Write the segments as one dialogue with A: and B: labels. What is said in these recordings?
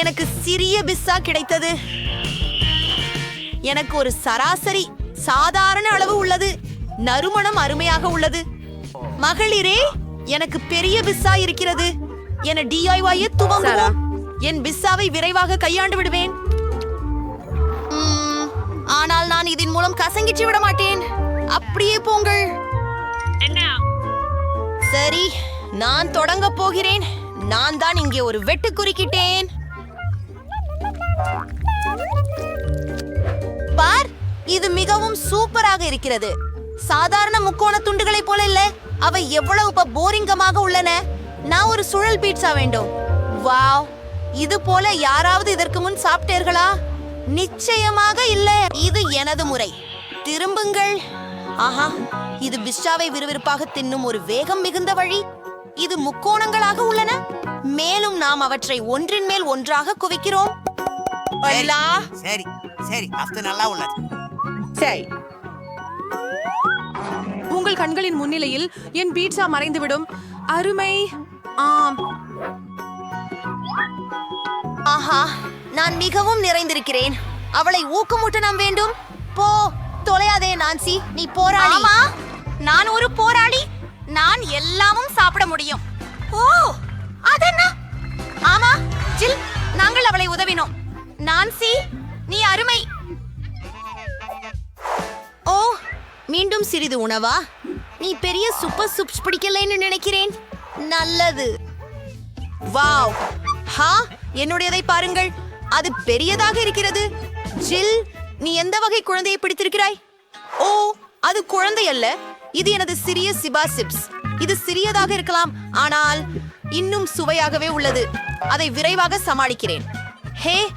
A: எனக்கு சிறிய பிஸ்ஸா கிடைத்தது. எனக்கு ஒரு சராசரி சாதாரண அளவு உள்ளது. நறுமணம் அருமையாக உள்ளது. மகளிரே எனக்கு பெரிய பிஸ்ஸா இருக்கிறது. என டிஐஒய் துவங்குவோம். என் பிஸ்ஸாவை விரைவாக கையாண்டு விடுவேன். ஆனால் நான் இதன் மூலம் கசங்கிச்சு விட மாட்டேன். அப்படியே போங்கள். சரி நான் தொடங்க போகிறேன். நான் தான் இங்கே ஒரு வெட்டு குறுக்கிட்டேன். பார் இது மிகவும் சூப்பராக இருக்கிறது. சாதாரண முக்கோண துண்டுகளைப் போல இல்ல. அவை எவ்வளவு ப- போரிங்கமாக உள்ளன. நான் ஒரு சுழல் பீட்சா வேண்டும். வாவ் இது போல யாராவது இதற்கு முன் சாப்பிட்டீர்களா? நிச்சயமாக இல்ல. இது எனது முறை. திரும்புங்கள். ஆஹா இது பிஸ்டாவை விறுவிறுப்பாக தின்னும் ஒரு வேகம் மிகுந்த வழி. இது முக்கோணங்களாக உள்ளன. மேலும் நாம் அவற்றை ஒன்றின் மேல் ஒன்றாக குவிக்கிறோம். அல்லா
B: சரி சரி அஸ்து நல்லா உள்ளது
C: சரி. உங்கள் கண்களின் முன்னிலையில் என் பீட்சா மறைந்துவிடும். அருமை. ஆம்.
A: ஆஹா நான் மிகவும் நிறைந்திருக்கிறேன். அவளை ஊக்கமூட்ட நாம் வேண்டும். போ தொலையாதே நான்சி. நீ போராளி. ஆமா. நான் ஒரு போராளி. நான் எல்லாமும் சாப்பிட முடியும். ஓ அதென்ன? ஆமா ஜில் நாங்கள் அவளை உதவினோம். நான்சி நீ அருமை. ஓ மீண்டும் சிறிது உணவா? நீ பெரிய சூப்பர் சூப்ஸ் பிடிக்கலைன்னு நினைக்கிறேன். நல்லது. வாவ். ஹா என்னுடையதை பாருங்கள். அது பெரியதாக இருக்கிறது. ஜில் நீ எந்த வகை குழந்தையை பிடித்திருக்கிறாய்? ஓ அது குழந்தை அல்ல. இது எனது சிறிய சிபா சிப்ஸ். இது சிறியதாக இருக்கலாம் ஆனால் இன்னும் சுவையாகவே உள்ளது. அதை விரைவாக சமாளிக்கிறேன். ஹே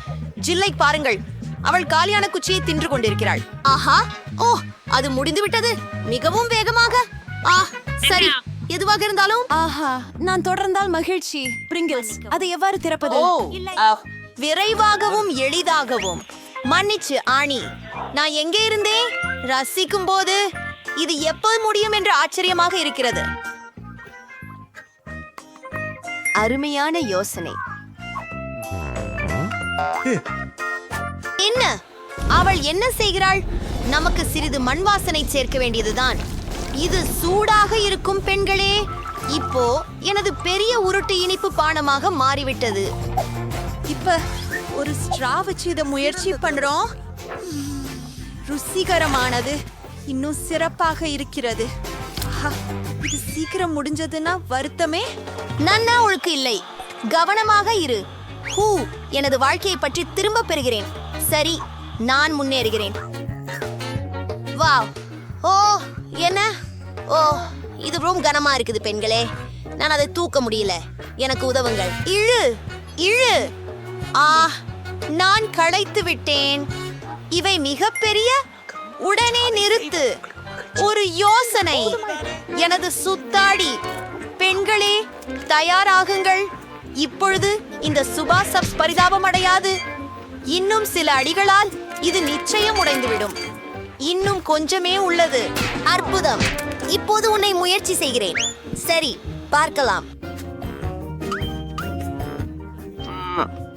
A: ஜில்லை பாருங்கள். அவள் காலியான குச்சியை தின்று கொண்டிருக்கிறாள். ஆஹா! ஓ அது முடிந்து விட்டது. மிகவும் வேகமாக. ஆ சரி. எதுவாக இருந்தாலும்?
C: ஆஹா நான் தொடர்ந்தால் மகிழ்ச்சி. பிரிங்கிள்ஸ் அதை எவ்வாறு திறப்பது?
A: ஓ விரைவாகவும் எளிதாகவும். மன்னிச்சு ஆணி. நான் எங்கே இருந்தேன் ரசிக்கும் போது. இது எப்போது முடியும் என்று ஆச்சரியமாக இருக்கிறது. அருமையான யோசனை. என்ன? அவள் என்ன செய்கிறாள்? நமக்கு சிறிது மண் வாசனை சேர்க்க வேண்டியதுதான். இது சூடாக இருக்கும் பெண்களே. இப்போ எனது பெரிய உருட்டு இனிப்பு பானமாக மாறிவிட்டது.
C: இப்ப ஒரு ஸ்ட்ரா வச்சு இதை முயற்சி பண்றோம். ருசிகரமானது. இன்னும் சிறப்பாக இருக்கிறது. இது சீக்கிரம் முடிஞ்சதுன்னா வருத்தமே.
A: நன்னா ஒழுக்கு இல்லை. கவனமாக இரு. ஹூ எனது வாழ்க்கையை பற்றி திரும்ப பெறுகிறேன். சரி நான் முன்னேறுகிறேன். வாவ். ஓ என்ன? ஓ இது ரொம்ப கனமா இருக்குது பெண்களே. நான் அதை தூக்க முடியல. எனக்கு உதவுங்கள். இழு இழு. ஆ நான் களைத்து விட்டேன். இவை மிகப்பெரிய உடனே நிறுத்து. ஒரு யோசனை. எனது சுத்தாடி. பெண்களே தயாராகுங்கள். இப்பொழுது இந்த சுபா சப்ஸ் பரிதாபம் அடையாது. இன்னும் சில அடிகளால் இது நிச்சயம் உடைந்துவிடும். இன்னும் கொஞ்சமே உள்ளது. அற்புதம். இப்போது உன்னை முயற்சி செய்கிறேன். சரி பார்க்கலாம்.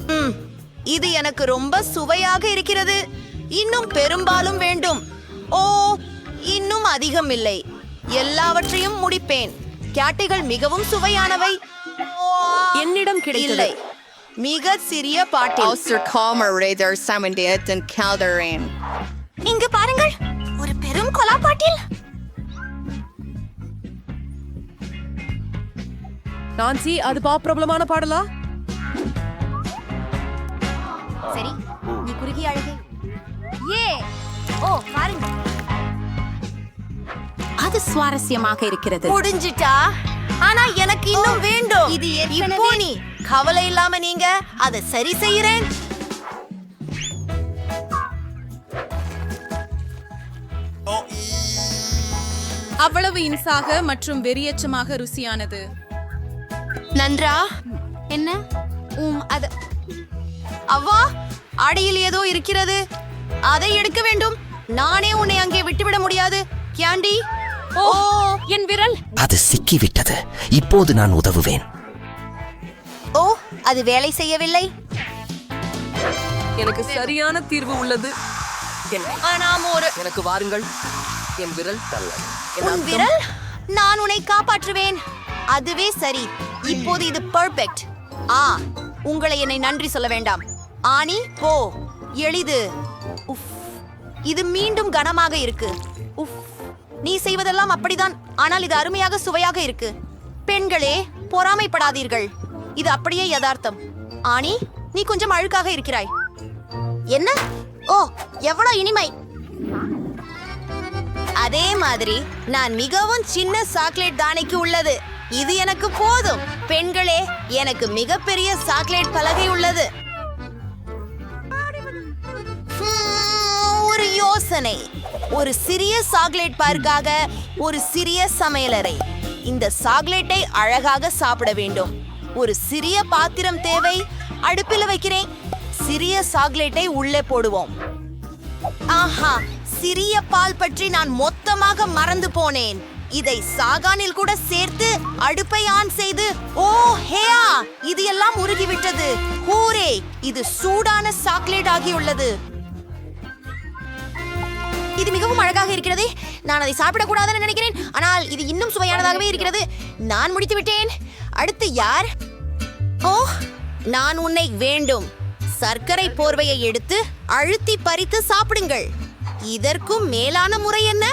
A: ம், இது எனக்கு ரொம்ப சுவையாக இருக்கிறது. இன்னும் பெரும்பாலும் வேண்டும். ஓ இன்னும் அதிகம் இல்லை எல்லாவற்றையும் முடிப்பேன். கேட்டைகள் மிகவும் சுவையானவை.
C: என்னிடம் கிடைத்தது.
A: மிக சிறிய பாட்டில். இங்கு பாருங்கள். ஒரு பெரும் கொலாப்பாட்டில்
C: நான்சி அது பா பிரபலமான பாடலா?
A: சரி நீ குறுகிய அழகே. ஏ ஓ பாருங்க.
D: அது சுவாரஸ்யமாக இருக்கிறது.
A: முடிஞ்சிட்டா? ஆனா எனக்கு இன்னும் வேண்டும். இது இப்போ நீ கவலை இல்லாம நீங்க அதை சரி செய்யறேன்.
E: அவ்வளவு இன்சாக மற்றும் வெறியச்சமாக ருசியானது.
A: நன்றா.
D: என்ன?
A: உம் அது அவ்வா அடியில் ஏதோ இருக்கிறது. அதை எடுக்க வேண்டும். நானே உன்னை அங்கே விட்டுவிட முடியாது. கேண்டி. ஓ
C: என் விரல்.
F: அது சிக்கிவிட்டது. இப்போது நான் உதவுவேன்.
A: ஓ அது வேலை செய்யவில்லை.
F: எனக்கு சரியான தீர்வு உள்ளது. என்ன
A: நாம் ஒரு
F: எனக்கு வாருங்கள். என் விரல்
A: உன் விரல்? நான் உன்னை காப்பாற்றுவேன். அதுவே சரி. இப்போது இது பெர்ஃபெக்ட் ஆ உங்களை என்னை நன்றி சொல்ல வேண்டாம். ஆனி போ. எளிது. உஃப். இது மீண்டும் கனமாக இருக்கு. உஃப். நீ செய்வதெல்லாம் அப்படிதான். ஆனால் இது அருமையாக சுவையாக இருக்கு. பெண்களே பொறாமைப்படாதீர்கள். இது அப்படியே யதார்த்தம். ஆனி நீ கொஞ்சம் அழுக்காக இருக்கிறாய். என்ன? ஓ எவ்வளவு இனிமை. அதே மாதிரி நான் மிகவும் சின்ன சாக்லேட் தானிக்கு உள்ளது. இது எனக்கு போதும். பெண்களே எனக்கு மிகப்பெரிய சாக்லேட் பலகை உள்ளது. ஒரு யோசனை. ஒரு சிறிய சாக்லேட் பார்க்காக ஒரு சிறிய சமையலறை. இந்த சாக்லேட்டை அழகாக சாப்பிட வேண்டும். ஒரு சிறிய பாத்திரம் தேவை அடுப்பில் வைக்கிறேன். சிறிய சாக்லேட்டை உள்ளே போடுவோம். ஆஹா சிறிய பால் பற்றி நான் மொத்தமாக மறந்து போனேன். இதை சாகானில் கூட சேர்த்து அடுப்பை ஆன் செய்து ஓ ஹேயா இது எல்லாம் உருகிவிட்டது. ஹூரே இது சூடான சாக்லேட் ஆகியுள்ளது. இது மிகவும் அழகாக இருக்கிறது. நான் அதை சாப்பிடக்கூடாதுன்னு நினைக்கிறேன். ஆனால் இது இன்னும் சுவையானதாகவே இருக்கிறது. நான் முடித்து விட்டேன். அடுத்து யார்? ஓ நான் உன்னை வேண்டும். சர்க்கரை போர்வையை எடுத்து அழுத்தி பறித்து சாப்பிடுங்கள். இதற்கும் மேலான முறை என்ன?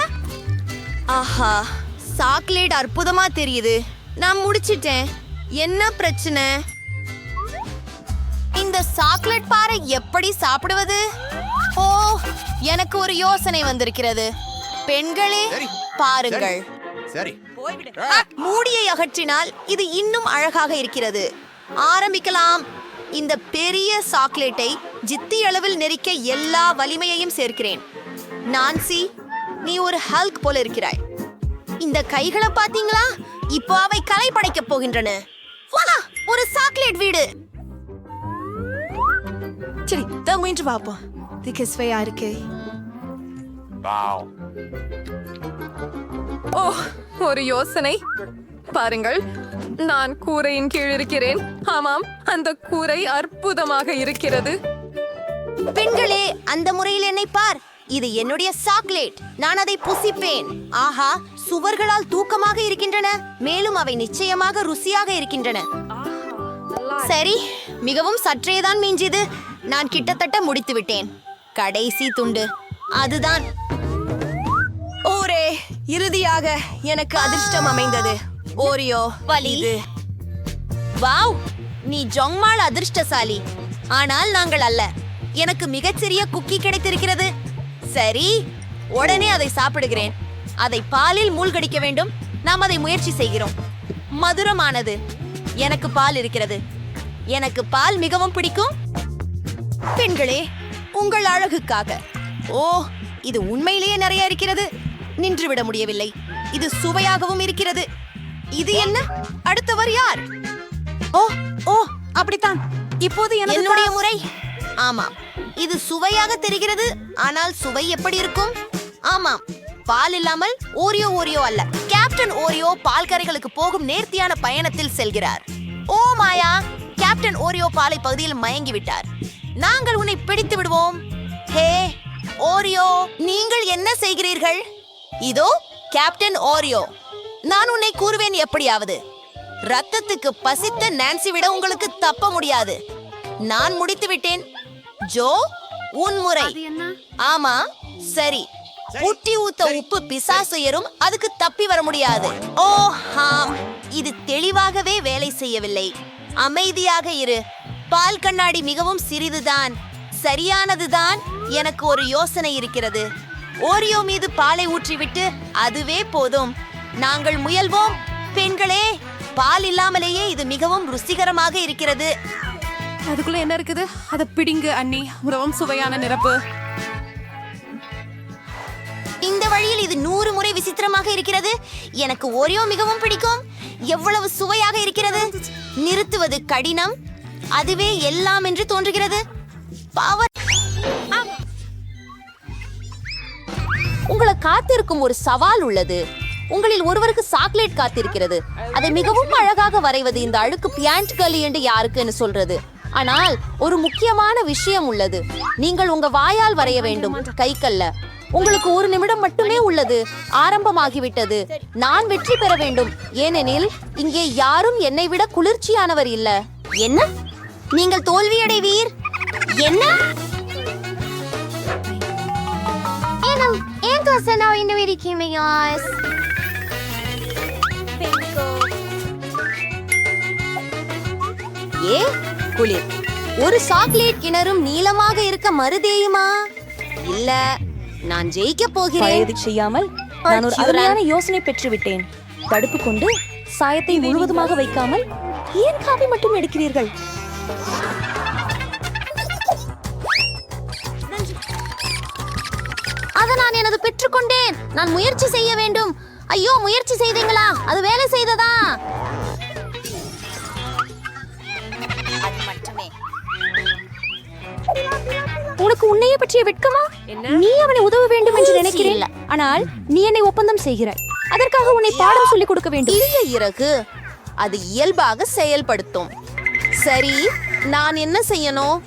A: ஆஹா சாக்லேட் அற்புதமா தெரியுது. நான் முடிச்சிட்டேன். என்ன பிரச்சனை? இந்த சாக்லேட் பாறை எப்படி சாப்பிடுவது? ஓ எனக்கு ஒரு யோசனை வந்திருக்கிறது. பெண்களே பாருங்கள்.
B: சரி.
A: மூடியை அகற்றினால் இது இன்னும் அழகாக இருக்கிறது. ஆரம்பிக்கலாம். இந்த பெரிய சாக்லேட்டை ஜித்தி அளவில் நெரிக்க எல்லா வலிமையையும் சேர்க்கிறேன். நான்சி நீ ஒரு ஹல்க் போல இருக்கிறாய். இந்த கைகளை பாத்தீங்களா இப்போ அவை கலை படைக்கப் போகின்றன. ஒரு சாக்லேட் வீடு.
C: சரி தான் முயன்று பார்ப்போம். இதுக்கு சுவையா இருக்கு?
G: ஓ ஒரு யோசனை. பாருங்கள் நான் கூரையின் கீழ் இருக்கிறேன். ஆமாம் அந்த கூரை அற்புதமாக இருக்கிறது.
A: பெண்களே அந்த முறையில் என்னை பார். இது என்னுடைய சாக்லேட். நான் அதை புசிப்பேன். ஆஹா சுவர்களால் தூக்கமாக இருக்கின்றன. மேலும் அவை நிச்சயமாக ருசியாக இருக்கின்றன. சரி மிகவும் சற்றேதான் மிஞ்சியது. நான் கிட்டத்தட்ட முடித்து விட்டேன் கடைசி துண்டு. அதுதான். ஓரே இறுதியாக எனக்கு அதிர்ஷ்டம் அமைந்தது. ஓரியோ வலி. வாவ் நீ ஜொங்மாள் அதிர்ஷ்டசாலி. ஆனால் நாங்கள் அல்ல. எனக்கு மிகச்சிறிய குக்கி கிடைத்திருக்கிறது. சரி உடனே அதை சாப்பிடுகிறேன். அதை பாலில் மூழ்கடிக்க வேண்டும். நாம் அதை முயற்சி செய்கிறோம். மதுரமானது. எனக்கு பால் இருக்கிறது. எனக்கு பால் மிகவும் பிடிக்கும். பெண்களே உங்கள் அழகுக்காக. ஓ இது உண்மையிலேயே நிறைய இருக்கிறது. நின்றுவிட முடியவில்லை. இது சுவையாகவும் இருக்கிறது. இது என்ன? அடுத்தவர் யார்?
C: ஓ ஓ அப்படித்தான். இப்போது
A: என்னுடைய முறை. ஆமாம் இது சுவையாக தெரிகிறது. ஆனால் சுவை எப்படி இருக்கும்? ஆமாம் பால் இல்லாமல் ஓரியோ ஓரியோ அல்ல. கேப்டன் ஓரியோ பால் கரைகளுக்கு போகும் நேர்த்தியான பயணத்தில் செல்கிறார். ஓ மாயா. கேப்டன் ஓரியோ பாலை பகுதியில் மயங்கி விட்டார். நாங்கள் உன்னை பிடித்து விடுவோம். ஹே ஓரியோ நீங்கள் என்ன செய்கிறீர்கள்? இதோ கேப்டன் ஓரியோ நான் உன்னை கூறுவேன் எப்படியாவது. ரத்தத்துக்கு பசித்த நான்சி விட உங்களுக்கு தப்ப முடியாது. நான் முடித்து விட்டேன். ஜோ உன் முறை. ஆமா சரி. புட்டி ஊத்த உப்பு பிசாசு ஏறும் அதுக்கு தப்பி வர முடியாது. ஓ ஹாம். இது தெளிவாகவே வேலை செய்யவில்லை. அமைதியாக இரு. பால் கண்ணாடி மிகவும் சிறிதுதான். சரியானதுதான் எனக்கு ஒரு யோசனை இருக்கிறது. ஓரியோ மீது பாலை ஊற்றிவிட்டு அதுவே போதும். நாங்கள் முயல்வோம். பெண்களே பால் இல்லாமலேயே இது மிகவும் ருசிகரமாக இருக்கிறது.
C: அதுக்குள்ள என்ன இருக்குது? அதை பிடிங்க அண்ணி. மிகவும் சுவையான நிரப்பு.
A: இந்த வழியில் இது நூறு முறை விசித்திரமாக இருக்கிறது. எனக்கு ஓரியோ மிகவும் பிடிக்கும். எவ்வளவு சுவையாக இருக்கிறது? நிறுத்துவது கடினம். அதுவே எல்லாம் என்று தோன்றுகிறது. பவர் உங்களை காத்திருக்கும் ஒரு சவால் உள்ளது. உங்களில் ஒருவருக்கு சாக்லேட் காத்திருக்கிறது. அதை மிகவும் அழகாக வரைவது இந்த அழுக்கு பியாண்ட் கலி என்று யாருக்குன்னு சொல்றது. ஆனால் ஒரு முக்கியமான விஷயம் உள்ளது. நீங்கள் உங்க வாயால் வரைய வேண்டும். கைக்கல்ல. உங்களுக்கு ஒரு நிமிடம் மட்டுமே உள்ளது. ஆரம்பமாகிவிட்டது. நான் வெற்றி பெற வேண்டும். ஏனெனில் இங்கே யாரும் என்னை விட குளிர்ச்சியானவர் இல்ல. என்ன? நீங்கள் தோல்வியடைவீர். என்ன? ஏன் தோசை நான் இந்த வெடிக்குமே ஏ குளிர். ஒரு சாக்லேட் கிணறும் நீளமாக இருக்க மறுதேயுமா? இல்ல நான் ஜெயிக்க போகிறேன்.
H: செய்யாமல் நான் ஒரு அருமையான யோசனை பெற்றுவிட்டேன். தடுப்பு கொண்டு சாயத்தை முழுவதுமாக வைக்காமல் ஏன் காபி மட்டும் எடுக்கிறீர்கள்.
A: அதை நான் எனது பெற்றுக்கொண்டேன். நான் முயற்சி செய்ய வேண்டும். ஐயோ முயற்சி செய்தீங்களா? அது வேலை செய்ததா?
H: உனக்கு உன்னையே பற்றிய வெட்கமா? நீ அவனை உதவ வேண்டும் என்று நினைக்கிறேன். ஆனால் நீ என்னை ஒப்பந்தம் செய்கிறாய். அதற்காக உன்னை பாடம் சொல்லிக் கொடுக்க வேண்டும்.
A: இறகு. அது இயல்பாக செயல்படுத்தும். சரி நான் என்ன செய்யணும்?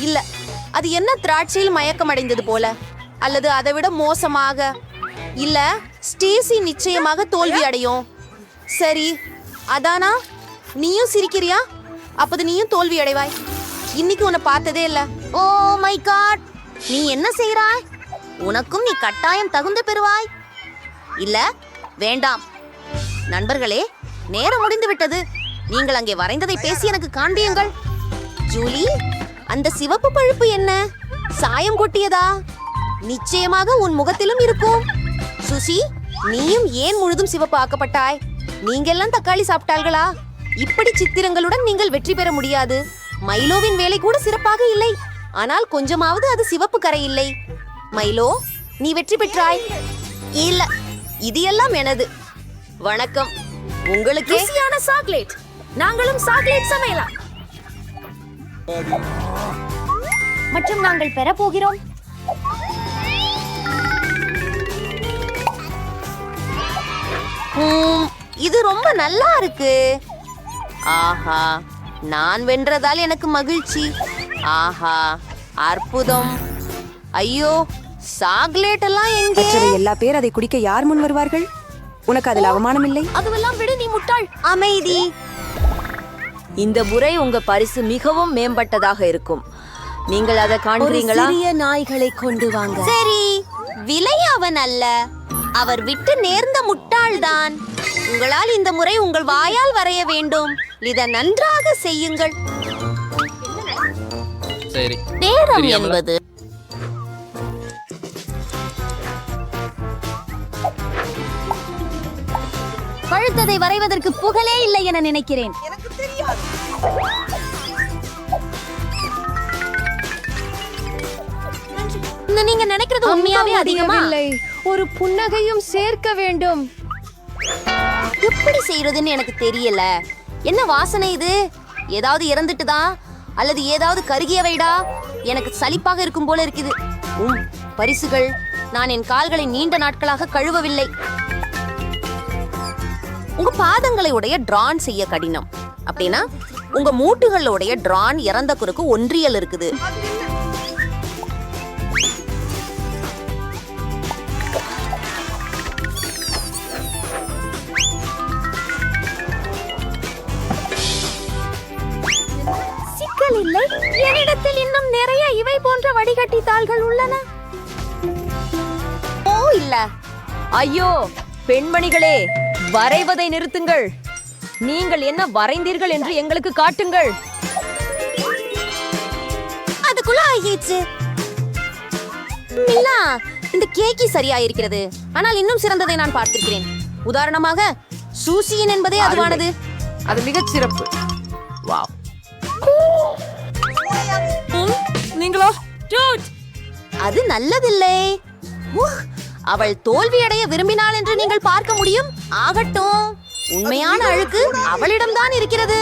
A: இல்ல அது என்ன திராட்சையில் மயக்கமடைந்தது போல? அல்லது அதை விட மோசமாக? இல்ல ஸ்டேசி நிச்சயமாக தோல்வி அடையும். சரி அதானா? நீயும் சிரிக்கிறியா? அப்போது நீயும் தோல்வி அடைவாய். இன்னைக்கு உன்னை பார்த்ததே இல்ல. Oh my god! நீ என்ன செய்கிறாய் உனக்கும் நீ கட்டாயம் தகுந்து பெறுவாய். இல்ல வேண்டாம். நண்பர்களே நேரம் முடிந்து விட்டது நீங்கள் அங்கே வரைந்ததை பேசி எனக்கு காண்பியுங்கள். ஜூலி அந்த சிவப்பு பழுப்பு என்ன? சாயம் கொட்டியதா? நிச்சயமாக உன் முகத்திலும் இருக்கும். சுசி நீயும் ஏன் முழுதும் சிவப்பு ஆக்கப்பட்டாய்? நீங்கெல்லாம் தக்காளி சாப்பிட்டார்களா? இப்படி சித்திரங்களுடன் நீங்கள் வெற்றி பெற முடியாது. மைலோவின் வேலை கூட சிறப்பாக இல்லை. ஆனால் கொஞ்சமாவது அது சிவப்பு கரை இல்லை. மைலோ நீ வெற்றி பெற்றாய். இல்ல இது எல்லாம் எனது. வணக்கம். உங்களுக்கு. சாக்லேட். நாங்களும் சாக்லேட் சமையலாம்
H: மற்றும் நாங்கள் பெற போகிறோம்.
A: இது ரொம்ப நல்லா இருக்கு. ஆஹா நான் வென்றதால் எனக்கு மகிழ்ச்சி. ஆஹா அற்புதம். ஐயோ சாக்லேட் எல்லாம் எங்கே?
H: எல்லா பேர் அதை குடிக்க யார் முன் வருவார்கள்? உனக்கு அதில் அவமானம் இல்லை
A: அதுவெல்லாம் விடு நீ முட்டாள். அமைதி. இந்த முறை உங்க பரிசு மிகவும் மேம்பட்டதாக இருக்கும். நீங்கள் அதை காண்கிறீங்களா? சிறிய நாய்களை கொண்டு வாங்க. சரி விலை அவன் அல்ல. அவர் விட்டு நேர்ந்த முட்டாள்தான். உங்களால் இந்த முறை உங்கள் வாயால் வரைய வேண்டும். இதை நன்றாக செய்யுங்கள்.
F: சரி.
A: நேரம்? என்பது.
H: பழுத்ததை வரைவதற்கு புகழே இல்லை என நினைக்கிறேன்.
A: இந்த நீங்க நினைக்கிறது உண்மையாவே அதிகமா?
C: ஒரு புன்னகையும் சேர்க்க வேண்டும்.
A: எப்படி செய்யறதுன்னு எனக்கு தெரியல. என்ன வாசனை இது? ஏதாவது இறந்துட்டுதா? அல்லது ஏதாவது கருகியவைடா? எனக்கு சலிப்பாக இருக்கும் போல இருக்குது. உம் பரிசுகள். நான் என் கால்களை நீண்ட நாட்களாக கழுவவில்லை. உங்க பாதங்களை உடைய டிரான் செய்ய கடினம். அப்படின்னா உங்க மூட்டுகளுடைய டிரான் இறந்த குறுக்கு ஒன்றியல் இருக்குது. சிக்கல் இல்லை. என்னிடத்தில் இன்னும் நிறைய இவை போன்ற வடிகட்டி தாள்கள் உள்ளன. ஓ இல்ல.
I: ஐயோ பெண்மணிகளே வரைவதை நிறுத்துங்கள். நீங்கள் என்ன வரைந்தீர்கள் என்று எங்களுக்கு காட்டுங்கள்.
A: அதுக்குள்ள ஆகிடுச்சு மில்லா இந்த கேக்கி சரியா இருக்கிறது ஆனால் இன்னும் சிறந்ததை நான் பார்த்திருக்கிறேன். உதாரணமாக சூசியன் என்பதே அதுவானது.
F: அது மிகச் சிறப்பு. வாவ்.
C: நீங்களோ?
A: அது நல்லதில்லை. உஹ், அவள் தோல்வியடைய விரும்பினாள் என்று நீங்கள் பார்க்க முடியும். ஆகட்டும். உண்மையான அழுக்கு அவளிடம்தான் இருக்கிறது.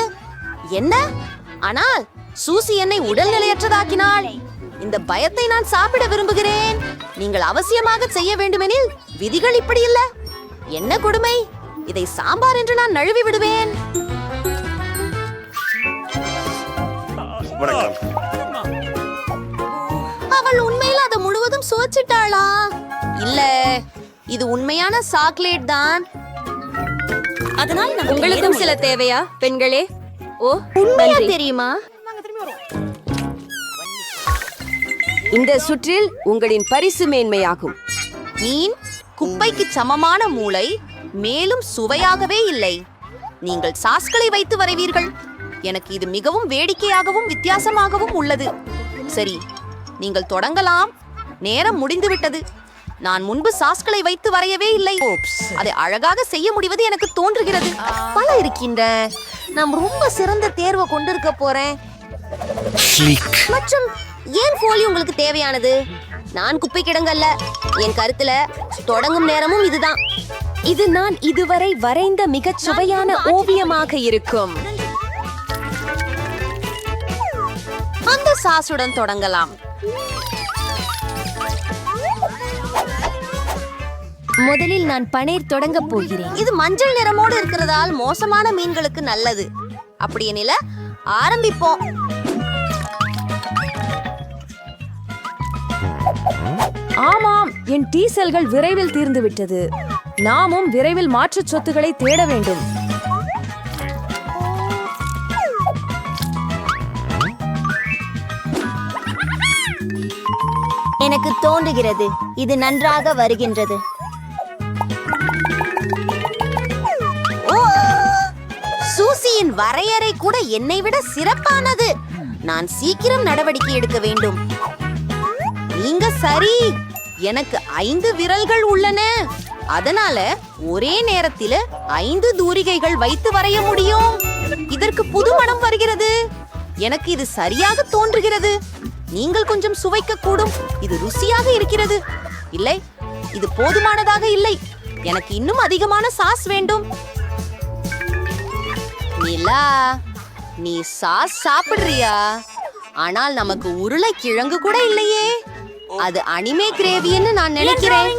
A: என்ன? ஆனால் சூசி என்னை உடல்நிலையற்றதாக்கினாள் இந்த பயத்தை நான் சாப்பிட விரும்புகிறேன். நீங்கள் அவசியமாக செய்ய வேண்டுமெனில் விதிகள் இப்படி இல்ல. என்ன கொடுமை? இதை சாம்பார் என்று நான் நழுவி விடுவேன். அவள் உண்மையில் அதை முழுவதும் சுவைச்சிட்டாளா இல்ல இது உண்மையான சாக்லேட் தான். அதனால்
I: உங்களுக்கும் சில தேவையா பெண்களே? ஓ
A: உண்மையா. தெரியுமா?
I: இந்த சுற்றில் உங்களின் பரிசு மேன்மையாகும்.
A: மீன் குப்பைக்கு சமமான மூளை மேலும் சுவையாகவே இல்லை. நீங்கள் சாஸ்களை வைத்து வரைவீர்கள். எனக்கு இது மிகவும் வேடிக்கையாகவும் வித்தியாசமாகவும் உள்ளது. சரி நீங்கள் தொடங்கலாம். நேரம் முடிந்துவிட்டது. நான் முன்பு சாஸ்களை வைத்து வரையவே இல்லை. அதை அழகாக செய்ய முடிவது எனக்கு தோன்றுகிறது. பல இருக்கின்ற. நான் ரொம்ப சிறந்த தேர்வை கொண்டிருக்க போறேன். மற்றும் ஏன் போலி உங்களுக்கு தேவையானது? நான் குப்பை கிடங்கல்ல. என் கருத்துல தொடங்கும் நேரமும் இதுதான்.
I: இது நான் இதுவரை வரைந்த மிகச் சுவையான ஓவியமாக இருக்கும்.
A: அந்த சாசுடன் தொடங்கலாம்.
I: முதலில் நான் பனீர் தொடங்க போகிறேன்.
A: இது மஞ்சள் நிறமோடு இருக்கிறதால் மோசமான மீன்களுக்கு நல்லது. அப்படி எனில ஆரம்பிப்போம்.
I: ஆமாம் என் டீசல்கள் விரைவில் தீர்ந்து விட்டது. நாமும் விரைவில் மாற்றுச் சொத்துக்களை தேட வேண்டும்.
A: எனக்கு தோன்றுகிறது இது நன்றாக வருகின்றது. என் வரையறை கூட என்னை விட சிறப்பானது. நான் சீக்கிரம் நடவடிக்கை எடுக்க வேண்டும். நீங்க சரி. எனக்கு ஐந்து விரல்கள் உள்ளன. அதனால ஒரே நேரத்தில் ஐந்து தூரிகைகள் வைத்து வரைய முடியும். இதற்கு புது மனம் வருகிறது. எனக்கு இது சரியாக தோன்றுகிறது. நீங்கள் கொஞ்சம் சுவைக்க கூடும் இது ருசியாக இருக்கிறது. இல்லை இது போதுமானதாக இல்லை. எனக்கு இன்னும் அதிகமான சாஸ் வேண்டும். நிலா நீ சாஸ் சாப்பிடுறியா ஆனால் நமக்கு உருளைக்கிழங்கு கூட இல்லையே அது அனிமே கிரேவின்னு நான் நினைக்கிறேன்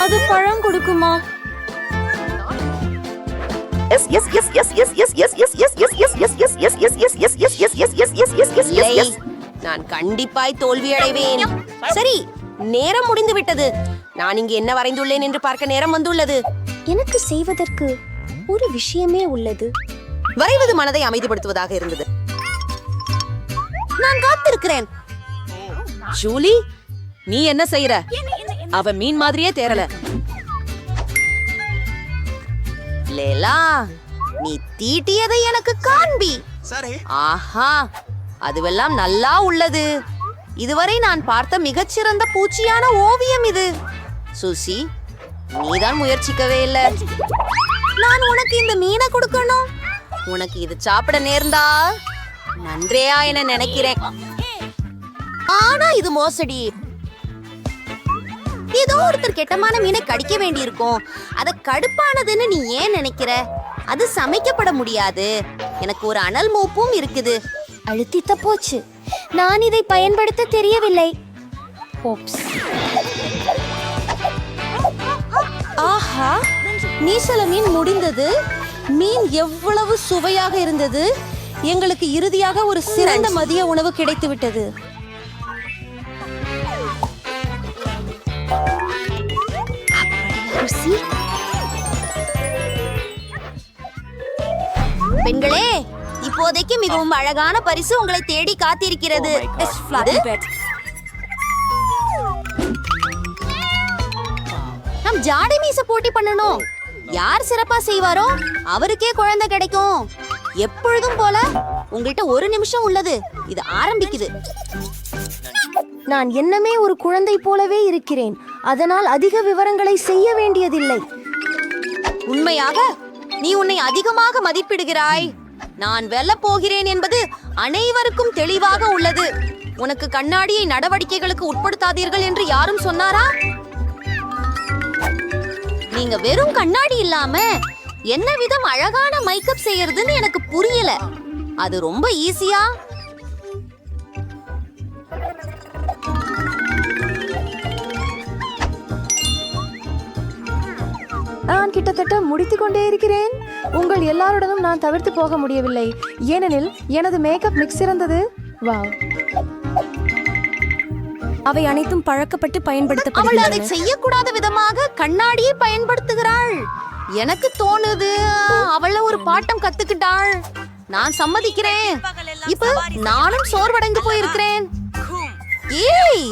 I: அது பழம் கொடுக்குமா
A: நான் கண்டிப்பாய் தோல்வியடைவேன் சரி நேரம் முடிந்து விட்டது நான் இங்கு என்ன வரைந்துள்ளேன் என்று பார்க்க நேரம் வந்துள்ளது
H: எனக்கு செய்வதற்கு ஒரு விஷயமே உள்ளது.
A: வரைவது மனதை அமைதிப்படுத்துவதாக இருந்தது. நான் காத்திருக்கிறேன். ஜூலி நீ என்ன செய்யற அவ மீன் மாதிரியே தேரல லேலா நீ தீட்டியதை எனக்கு காண்பி. ஆஹா அதுவெல்லாம் நல்லா உள்ளது. இதுவரை நான் பார்த்த மிகச்சிறந்த பூச்சியான ஓவியம் இது. சுசி நீதான் முயற்சிக்கவே இல்லை. நான் உனக்கு இந்த மீனை கொடுக்கணும். உனக்கு இது சாப்பிட நேர்ந்தா? நன்றியா என நினைக்கிறேன். ஆனா இது மோசடி. ஏதோ ஒருத்தர் கெட்டமான மீனை கடிக்க வேண்டியிருக்கும். அத கடுப்பானதுன்னு நீ ஏன் நினைக்கிற? அது சமைக்கப்பட முடியாது. எனக்கு ஒரு அனல் மூப்பும் இருக்குது.
H: அழுத்தித்த போச்சு. நான் இதை பயன்படுத்த தெரியவில்லை.
A: ஆஹா. நீசல மீன் முடிந்தது. மீன் எவ்வளவு சுவையாக இருந்தது. எங்களுக்கு இறுதியாக ஒரு சிறந்த மதிய உணவு கிடைத்து விட்டது பெண்களே இப்போதைக்கு மிகவும் அழகான பரிசு உங்களை தேடி காத்திருக்கிறது. அது? நம் ஜாடை மீச போட்டி பண்ணணும். யார் சிறப்பா செய்வாரோ அவருக்கே குழந்தை கிடைக்கும். எப்பொழுதும் போல உங்கள்கிட்ட ஒரு நிமிஷம் உள்ளது. இது ஆரம்பிக்குது.
H: நான் என்னமே ஒரு குழந்தை போலவே இருக்கிறேன். அதனால் அதிக விவரங்களை செய்ய வேண்டியதில்லை.
A: உண்மையாக நீ உன்னை அதிகமாக மதிப்பிடுகிறாய். நான் வெல்லப் போகிறேன் என்பது அனைவருக்கும் தெளிவாக உள்ளது. உனக்கு கண்ணாடியை நடவடிக்கைகளுக்கு உட்படுத்தாதீர்கள் என்று யாரும் சொன்னாரா? நீங்க வெறும் கண்ணாடி இல்லாம என்ன விதம் அழகான மேக்கப் செய்யறதுன்னு எனக்கு புரியல. அது ரொம்ப ஈஸியா
I: நான் கிட்டத்தட்ட முடித்து கொண்டே இருக்கிறேன். உங்கள் எல்லாருடனும் நான் தவிர்த்து போக முடியவில்லை. ஏனெனில் எனது மேக்கப் மிக்ஸ் இருந்தது வாவ்
H: அவை அனைத்தும் பழக்கப்பட்டு
A: அவள் அதை செய்யக்கூடாத விதமாக கண்ணாடியை பயன்படுத்துகிறாள். எனக்கு தோணுது அவள ஒரு பாட்டம் கத்துக்கிட்டாள். நான் சம்மதிக்கிறேன். இப்ப நானும் சோர்வடைந்து போயிருக்கிறேன். ஏய்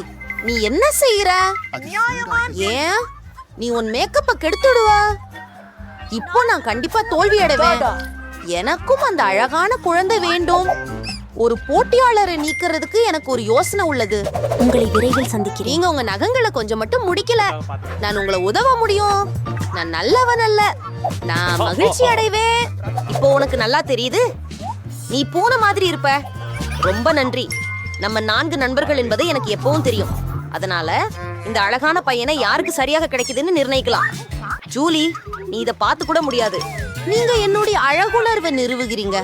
A: நீ என்ன செய்யற ஏன்? நீ உன் மேக்கப்ப கெடுத்துடுவ. இப்போ நான் கண்டிப்பா தோல்வி அடைவேன் எனக்கும் அந்த அழகான குழந்தை வேண்டும். ஒரு போட்டியாளரை நீக்கிறதுக்கு எனக்கு ஒரு யோசனை உள்ளது.
H: உங்களை விரைவில் சந்திக்கிறேன்.
A: நீங்க உங்க நகங்களை கொஞ்சம் மட்டும் முடிக்கல. நான் உங்களை உதவ முடியும். நான் நல்லவன் அல்ல. நான் மகிழ்ச்சி அடைவேன். இப்போ உனக்கு நல்லா தெரியுது? நீ பூனை மாதிரி இருப்ப. ரொம்ப நன்றி. நம்ம நான்கு நண்பர்கள் என்பது எனக்கு எப்பவும் தெரியும். அதனால இந்த அழகான பையனை யாருக்கு சரியாக கிடைக்குதுன்னு நிர்ணயிக்கலாம். ஜூலி நீ இத பார்த்து கூட முடியாது. நீங்க என்னுடைய அழகுணர்வை நிறுவுகிறீங்க.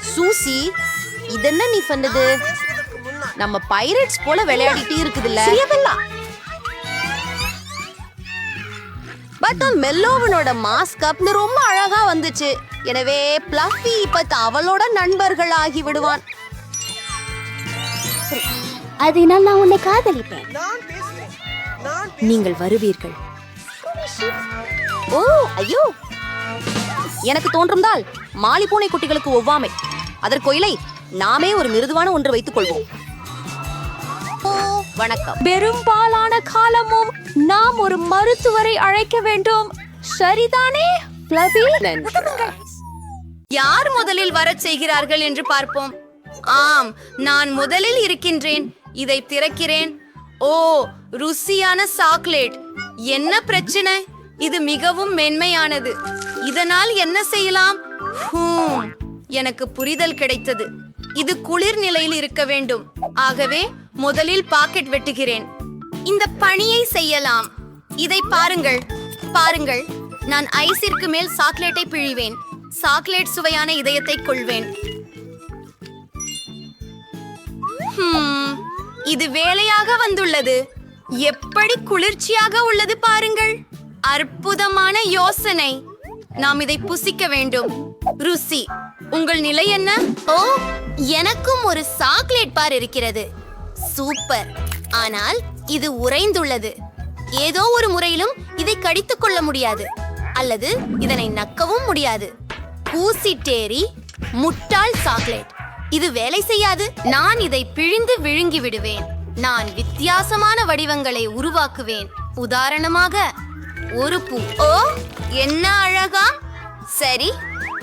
A: சூசி இதென்ன நீ பண்ணது நம்ம பைரட்ஸ் போல விளையாடிட்டு இருக்குதுல்ல. பட் மெல்லோவனோட மாஸ்க் அப்னு ரொம்ப அழகா வந்துச்சு. எனவே பிளஃபி இப்ப அவளோட நண்பர்கள் ஆகி விடுவான்
H: அதனால் நான் உன்னை காதலிப்பேன். நீங்கள் வருவீர்கள்.
A: ஓ ஐயோ. எனக்கு தோன்றும்தால் மாலி பூனை குட்டிகளுக்கு ஒவ்வாமை. அதற்கொயிலை நாமே ஒரு மிருதுவான ஒன்று வைத்துக் கொள்வோம். ஓ வணக்கம்.
H: பெரும்பாலான காலமும் நாம் ஒரு மருத்துவரை அழைக்க வேண்டும். சரிதானே
A: யார் முதலில் வரச் செய்கிறார்கள் என்று பார்ப்போம். ஆம் நான் முதலில் இருக்கின்றேன். இதை திறக்கிறேன். ஓ ருசியான சாக்லேட். என்ன பிரச்சனை? இது மிகவும் மென்மையானது. இதனால் என்ன செய்யலாம்? எனக்கு புரிதல் கிடைத்தது. இது குளிர் நிலையில் இருக்க வேண்டும். ஆகவே முதலில் பாக்கெட் வெட்டுகிறேன். இந்த பணியை செய்யலாம். இதை பாருங்கள். பாருங்கள். நான் ஐஸிற்கு மேல் சாக்லேட்டை பிழிவேன். சாக்லேட் சுவையான இதயத்தை கொள்வேன். இது வேலையாக வந்துள்ளது. எப்படி குளிர்ச்சியாக உள்ளது பாருங்கள். அற்புதமான யோசனை. நாம் இதை புசிக்க வேண்டும். ருசி. உங்கள் நிலை என்ன? ஓ எனக்கும் ஒரு சாக்லேட் பார் இருக்கிறது. சூப்பர். ஆனால் இது உறைந்துள்ளது. ஏதோ ஒரு முறையிலும் இதை கடித்துக் கொள்ள முடியாது. அல்லது இதனை நக்கவும் முடியாது. பூசிட்டேரி முட்டாள் சாக்லேட். இது வேலை செய்யாது. நான் இதை பிழிந்து விழுங்கி விடுவேன். நான் வித்தியாசமான வடிவங்களை உருவாக்குவேன். உதாரணமாக ஒரு பூ. ஓ என்ன அழகா. சரி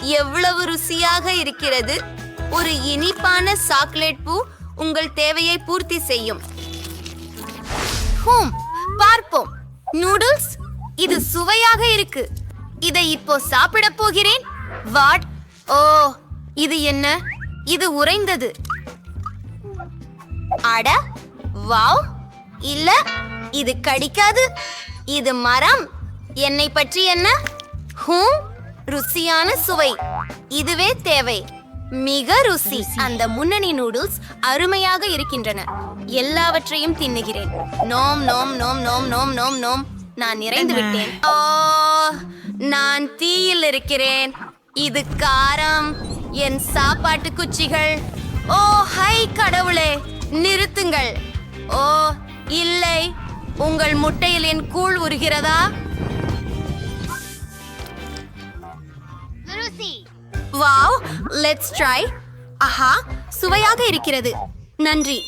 A: எவ்வளவு ருசியாக இருக்கிறது? ஒரு இனிப்பான சாக்லேட் பூ உங்கள் தேவையை பூர்த்தி செய்யும். ஹூம் பார்ப்போம். நூடுல்ஸ் இது சுவையாக இருக்கு. இதை இப்போ சாப்பிட போகிறேன். வாட்? ஓ இது என்ன? இது உறைந்தது. அட வாவ். இல்ல இது கடிக்காது. இது மரம். என்னை பற்றி என்ன? ஹூம் ருசியான சுவை. இதுவே தேவை. மிக ருசி. அந்த முன்னணி நூடுல்ஸ் அருமையாக இருக்கின்றன. எல்லாவற்றையும் தின்னுகிறேன். நோம் நோம் நோம் நோம் நோம் நோம் நோம். நான் நிறைந்து விட்டேன். ஓ நான் தீயில் இருக்கிறேன். இது காரம். என் சாப்பாட்டு குச்சிகள். ஓ ஹை கடவுளே. நிறுத்துங்கள். ஓ இல்லை. உங்கள் முட்டையில் என் கூழ் உருகிறதா? வாவ் லெட்ஸ் ட்ரை ஆஹா சுவையாக இருக்கிறது. நன்றி.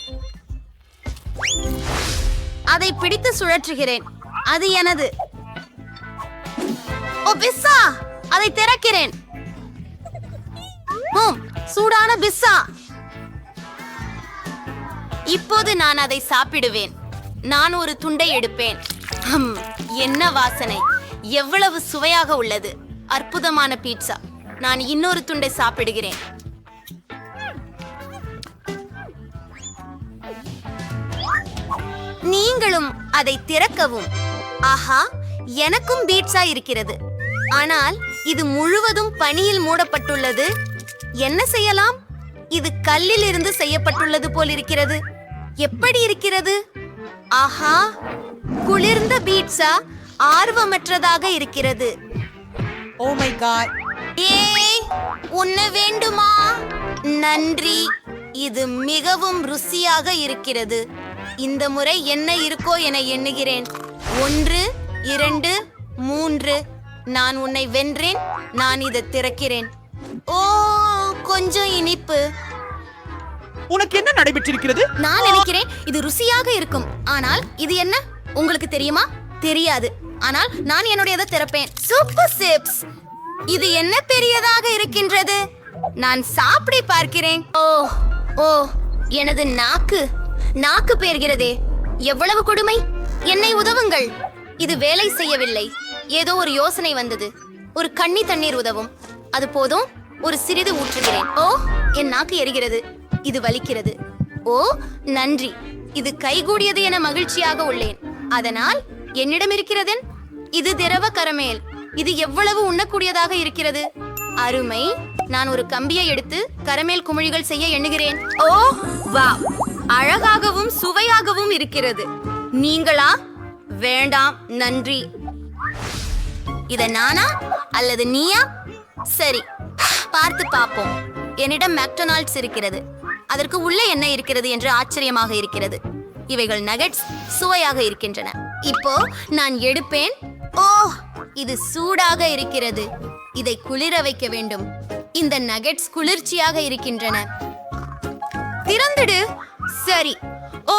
A: அதை பிடித்து சுழற்றுகிறேன். அது எனது. Oh pizza! அதை திறக்கிறேன். ஹம், சூடான பிஸ்ஸா. இப்போது நான் அதை சாப்பிடுவேன். நான் ஒரு துண்டை எடுப்பேன். ஹம், என்ன வாசனை. எவ்வளவு சுவையாக உள்ளது. அற்புதமான பீட்சா. நான் இன்னொரு துண்டை சாப்பிடுகிறேன். நீங்களும் அதை திறக்கவும். ஆஹா எனக்கும் பீட்சா இருக்கிறது. ஆனால் இது முழுவதும் பனியில் மூடப்பட்டுள்ளது. என்ன செய்யலாம்? இது கல்லில் இருந்து செய்யப்பட்டுள்ளது போல் இருக்கிறது. எப்படி இருக்கிறது? ஆஹா குளிர்ந்த பீட்சா ஆர்வமற்றதாக இருக்கிறது.
B: ஓ மை காட்
A: ஏய் உண்ண வேண்டுமா? நன்றி. இது மிகவும் ருசியாக இருக்கிறது. இந்த முறை என்ன இருக்கோ என எண்ணுகிறேன். ஒன்று இரண்டு மூன்று. நான் உன்னை வென்றேன் நான் இதை திறக்கிறேன். ஓ கொஞ்சம் இனிப்பு.
B: உனக்கு என்ன நடைபெற்றிருக்கிறது?
A: நான் நினைக்கிறேன் இது ருசியாக இருக்கும். ஆனால் இது என்ன? உங்களுக்கு தெரியுமா? தெரியாது. ஆனால் நான் என்னுடையதை திறப்பேன். சூப்பர் சிப்ஸ் இது என்ன பெரியதாக இருக்கின்றது? நான் சாப்பிடி பார்க்கிறேன். ஓ ஓ எனது நாக்கு. நாக்கு பேர்கிறதே. எவ்வளவு கொடுமை? என்னை உதவுங்கள். இது வேலை செய்யவில்லை. ஏதோ ஒரு யோசனை வந்தது. ஒரு கண்ணி தண்ணீர் உதவும். அது போதும் ஒரு சிறிது ஊற்றுகிறேன். ஓ என் நாக்கு எரிகிறது. இது வலிக்கிறது. ஓ நன்றி. இது கைகூடியது என மகிழ்ச்சியாக உள்ளேன். அதனால் என்னிடம் இருக்கிறது இது திரவ கரமேல். இது எவ்வளவு உண்ணக்கூடியதாக இருக்கிறது? அருமை. நான் ஒரு கம்பியை எடுத்து கரமேல் குமிழிகள் செய்ய எண்ணுகிறேன். ஓ வா அழகாகவும் சுவையாகவும் இருக்கிறது. நீங்களா? வேண்டாம் நன்றி. இத நானா? அல்லது நீயா? சரி பார்த்து பார்ப்போம். என்னிடம் மெக்டொனால்ட்ஸ் இருக்கிறது. அதற்கு உள்ளே என்ன இருக்கிறது என்று ஆச்சரியமாக இருக்கிறது. இவைகள் நகட்ஸ் சுவையாக இருக்கின்றன. இப்போ நான் எடுப்பேன். ஓ இது சூடாக இருக்கிறது. இதை குளிர வைக்க வேண்டும். இந்த நகெட்ஸ் குளிர்ச்சியாக இருக்கின்றன. திறந்துடு. சரி. ஓ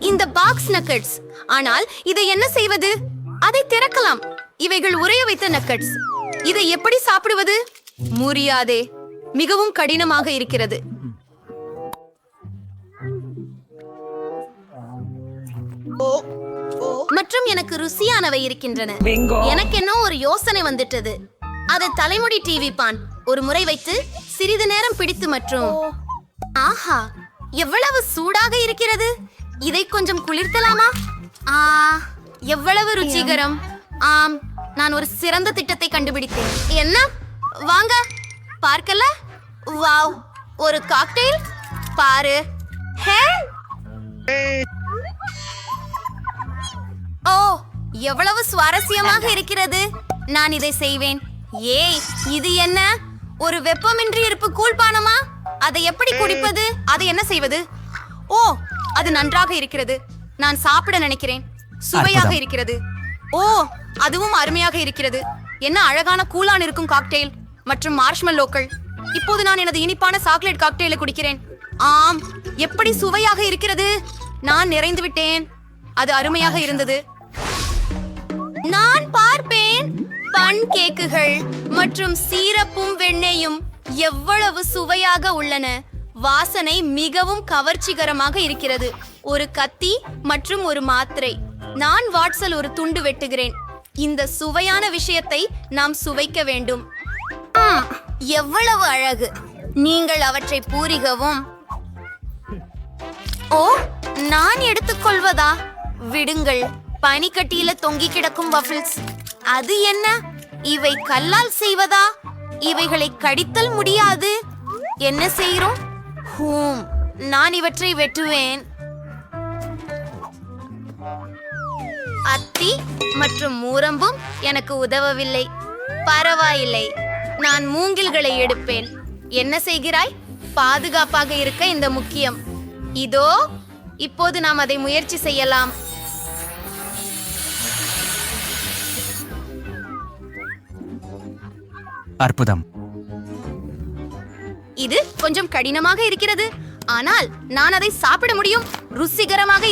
A: இந்த பாக்ஸ் நக்கட்ஸ். ஆனால் இதை என்ன செய்வது? அதை திறக்கலாம். இவைகள் உறைய வைத்த நக்கட்ஸ். இதை எப்படி சாப்பிடுவது? முடியாதே மிகவும் கடினமாக இருக்கிறது. ஓ மற்றும் எனக்கு ருசியானவை இருக்கின்றன. எனக்கு என்ன ஒரு யோசனை வந்துட்டது. அது தலைமுடி டிவி பான். ஒரு முறை வைத்து சிறிது நேரம் பிடித்து மற்றும் ஆஹா எவ்வளவு சூடாக இருக்கிறது? இதை கொஞ்சம் குளிர்த்தலாமா? ஆ எவ்வளவு ருச்சிகரம்? ஆம் நான் ஒரு சிறந்த திட்டத்தை கண்டுபிடித்தேன். என்ன? வாங்க பார்க்கல? வாவ் ஒரு காக்டெயில் பாரு. ஹே ஓ எவ்வளவு சுவாரஸ்யமாக இருக்கிறது. நான் இதை செய்வேன். ஏய் இது என்ன? ஒரு வெப்பமின்றி இருப்பு கூழ்பானமா அதை எப்படி குடிப்பது? அதை என்ன செய்வது? ஓ அது நன்றாக இருக்கிறது. நான் சாப்பிட நினைக்கிறேன். சுவையாக இருக்கிறது. ஓ அதுவும் அருமையாக இருக்கிறது. என்ன அழகான கூலான் இருக்கும் காக்டெயில் மற்றும் மார்ஷ்மெல்லோக்கள் இப்போது நான் எனது இனிப்பான சாக்லேட் காக்டெயிலை குடிக்கிறேன். ஆம் எப்படி சுவையாக இருக்கிறது? நான் நிறைந்து விட்டேன் அது அருமையாக இருந்தது. நான் பார்ப்பேன். பன் கேக்குகள் மற்றும் சீரப்பும் வெண்ணெயும் எவ்வளவு சுவையாக உள்ளன. வாசனை மிகவும் கவர்ச்சிகரமாக இருக்கிறது. ஒரு கத்தி மற்றும் ஒரு மாத்திரை. நான் வாட்சல் ஒரு துண்டு வெட்டுகிறேன். இந்த சுவையான விஷயத்தை நாம் சுவைக்க வேண்டும். எவ்வளவு அழகு. நீங்கள் அவற்றை பூரிகவும் ஓ நான் எடுத்துக்கொள்வதா? விடுங்கள். பனிக்கட்டியில தொங்கி கிடக்கும் வஃபிள்ஸ் அது என்ன? இவை கல்லால் செய்வதா? இவைகளை கடித்தல் முடியாது. என்ன செய்கிறோம் ஹூம் நான் இவற்றை வெட்டுவேன். அத்தி மற்றும் மூரம்பும் எனக்கு உதவவில்லை. பரவாயில்லை. நான் மூங்கில்களை எடுப்பேன். என்ன செய்கிறாய்? பாதுகாப்பாக இருக்க இந்த முக்கியம். இதோ இப்போது நாம் அதை முயற்சி செய்யலாம்.
J: அற்புதம்.
A: இது கொஞ்சம் கடினமாக இருக்கிறது. ஆனால் நான் அதை சாப்பிட முடியும். ருசிகரமாக